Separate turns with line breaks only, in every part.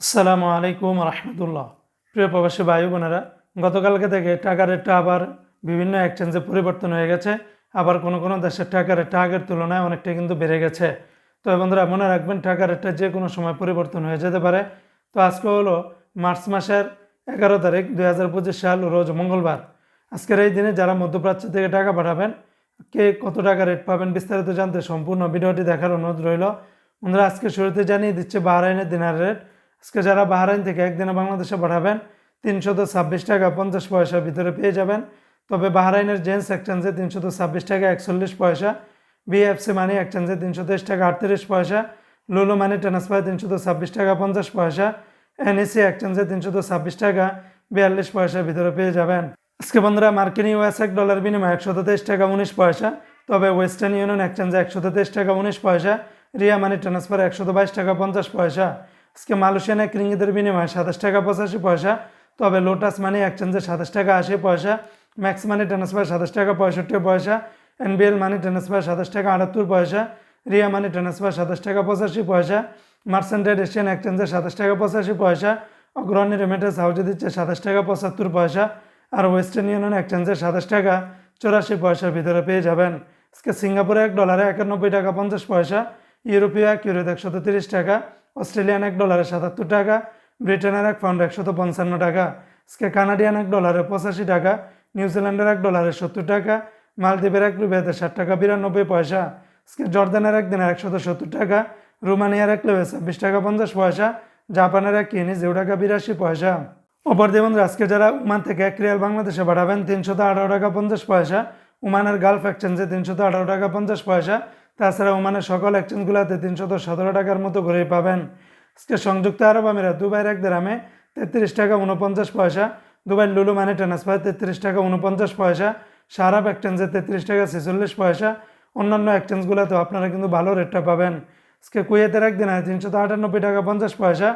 আসসালামু আলাইকুম রহমতুল্লাহ। প্রিয় প্রবাসী ভাই বোনেরা, গতকালকে থেকে টাকার রেটটা আবার বিভিন্ন এক্সচেঞ্জে পরিবর্তন হয়ে গেছে। আবার কোনো কোনো দেশের টাকা রেটটা আগের তুলনায় অনেকটা কিন্তু বেড়ে গেছে। তো বন্ধুরা, মনে রাখবেন টাকা রেটটা যে কোনো সময় পরিবর্তন হয়ে যেতে পারে। তো আজকে হলো মার্চ মাসের এগারো তারিখ দুই হাজার পঁচিশ সাল, রোজ মঙ্গলবার। আজকের এই দিনে যারা মধ্যপ্রাচ্য থেকে টাকা পাঠাবেন, কে কত টাকা রেট পাবেন বিস্তারিত জানতে সম্পূর্ণ ভিডিওটি দেখার অনুরোধ রইল। বন্ধুরা, আজকে শুরুতে জানিয়ে দিচ্ছে বাহরাইনের দিনার রেট। আজকে যারা বাহরাইন থেকে একদিনে বাংলাদেশে পাঠাবেন, তিনশত ছাব্বিশ টাকা পঞ্চাশ পয়সার ভিতরে পেয়ে যাবেন। তবে বাহরাইনের জেন্স এক্সচেঞ্জে তিনশত ছাব্বিশ টাকা একচল্লিশ পয়সা, বিএফসি মানি এক্সচেঞ্জে তিনশো তেইশ টাকা আটত্রিশ পয়সা, লুলু মানি ট্রান্সফার তিনশত ছাব্বিশ টাকা পঞ্চাশ পয়সা এনএসি এক্সচেঞ্জে তিনশত ছাব্বিশ টাকা বিয়াল্লিশ পয়সার ভিতরে পেয়ে যাবেন। আজকে বন্ধুরা, মার্কিন ইউএস এক ডলার বিনিময়ে একশো তেইশ টাকা উনিশ পয়সা, তবে ওয়েস্টার্ন ইউনিয়ন এক্সচেঞ্জে একশো তেইশ টাকা উনিশ পয়সা, রিয়া মানি ট্রান্সফার একশত বাইশ টাকা পঞ্চাশ পয়সা। আজকে মালয়েশিয়ান এক রিঙ্গিতের বিনিময়ে সাতাশ টাকা পঁচাশি পয়সা, তবে লোটাস মানি এক্সচেঞ্জে সাতাশ টাকা আশি পয়সা, ম্যাক্স মানি ট্রান্সফার সাতাশ টাকা পঁয়ষট্টি পয়সা, এনবিএল মানি ট্রান্সফার সাতাশ টাকা আটাত্তর পয়সা, রিয়া মানি ট্রান্সফার সাতাশ টাকা পঁচাশি পয়সা মার্সেন্টেড এশিয়ান এক্সচেঞ্জে সাতাশ টাকা পঁচাশি পয়সা, অগ্রণী রেমিটেন্স হাউজে দিচ্ছে সাতাশ টাকা পঁচাত্তর পয়সা, আর ওয়েস্টার্ন ইউনিয়ন এক্সচেঞ্জে সাতাশ টাকা চৌরাশি পয়সার ভিতরে পেয়ে যাবেন। আজকে সিঙ্গাপুরে এক ডলারে একানব্বই টাকা পঞ্চাশ পয়সা, ইউরোপীয় এক ইউরোতে তিরিশ টাকা অস্ট্রেলিয়ান এক ডলারে সাতাত্তর টাকা, ব্রিটেনের এক পাউন্ড একশত পঞ্চান্ন টাকা আজকে কানাডিয়ান এক ডলারে পঁচাশি টাকা নিউজিল্যান্ডের এক ডলারে সত্তর টাকা, মালদ্বীপের এক রুপিয়াতে ষাট টাকা, বিরানব্বই পয়সা আজকে জর্দানের এক দিনের একশত সত্তর টাকা, রোমানিয়ার এক লেবে ছাব্বিশ টাকা পঞ্চাশ পয়সা, জাপানের এক কিনি জিরো টাকা বিরাশি পয়সা। অপর দেবন আজকে যারা উমান থেকে এক রিয়াল বাংলাদেশে পাঠাবেন তিনশত আঠারো টাকা পঞ্চাশ পয়সা উমানের গালফ এক্সচেঞ্জে তিনশত আঠারো টাকা পঞ্চাশ পয়সা তাছাড়া ওমানের সকল এক্সচেঞ্জগুলোতে তিনশত সতেরো টাকার মতো করেই পাবেন। আজকে সংযুক্ত আরব আমিরাত, দুবাইয়ের এক দেরামে তেত্রিশ টাকা উনপঞ্চাশ পয়সা দুবাই লুলু মানে ট্রান্সফার তেত্রিশ টাকা উনপঞ্চাশ পয়সা সারাপ এক্সচেঞ্জে তেত্রিশ টাকা ছেচল্লিশ পয়সা। অন্যান্য এক্সচেঞ্জগুলোতেও আপনারা কিন্তু ভালো রেটটা পাবেন। আজকে কুয়েতের একদিন হয় তিনশত আটানব্বই টাকা পঞ্চাশ পয়সা,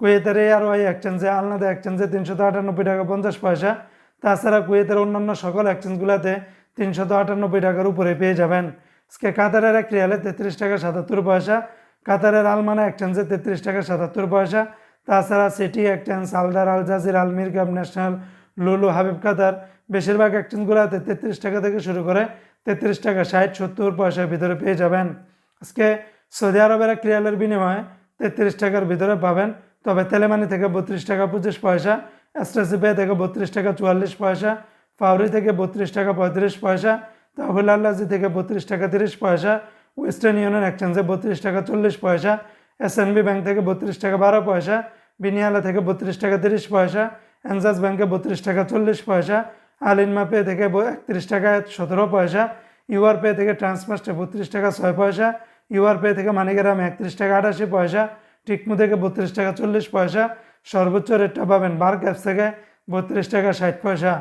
কুয়েতের এই আর ওয়াই এক্সচেঞ্জে, আলনাদা এক্সচেঞ্জে তিনশত আটানব্বই টাকা পঞ্চাশ পয়সা। তাছাড়া কুয়েতের অন্যান্য সকল এক্সচেঞ্জগুলোতে তিনশত আটানব্বই টাকার উপরে পেয়ে যাবেন। আজকে কাতারের এক রিয়ালে তেত্রিশ টাকা সাতাত্তর পয়সা, কাতারের আলমানা এক্সচেঞ্জে তেত্রিশ টাকা সাতাত্তর পয়সা। তাছাড়া city exchange Al Dar Al Jazeera Al Mirqab national, Lulu, Habib Qatar, বেশিরভাগ এক্সচেঞ্জগুলোতে তেত্রিশ টাকা থেকে শুরু করে তেত্রিশ টাকা, ষাট, সত্তর পয়সার ভিতরে পেয়ে যাবেন। আজকে সৌদি আরবের এক রিয়ালের বিনিময়ে তেত্রিশ টাকার ভিতরে পাবেন। তবে তেলেমানি থেকে বত্রিশ টাকা পঁচিশ পয়সা এসটিসি পে থেকে বত্রিশ টাকা চুয়াল্লিশ পয়সা, ফাউরি থেকে বত্রিশ টাকা পঁয়ত্রিশ পয়সা তাহলে আল্লাজি থেকে বত্রিশ টাকা তিরিশ পয়সা ওয়েস্টার্ন ইউনিয়ন এক্সচেঞ্জে বত্রিশ টাকা চল্লিশ পয়সা এসএনবি ব্যাংক থেকে বত্রিশ টাকা বারো পয়সা বিনিয়ালা থেকে বত্রিশ টাকা তিরিশ পয়সা এনজাস ব্যাংকে বত্রিশ টাকা চল্লিশ পয়সা আলিনমা পে থেকে একত্রিশ টাকা সতেরো পয়সা ইউআর পে থেকে ট্রান্সমাস্টে বত্রিশ টাকা ছয় পয়সা ইউআর পে থেকে মানিগ্রামে একত্রিশ টাকা আটাশি পয়সা টিকমু থেকে বত্রিশ টাকা চল্লিশ পয়সা, সর্বোচ্চ রেটটা পাবেন বার ক্যাপস থেকে বত্রিশ টাকা ষাট পয়সা।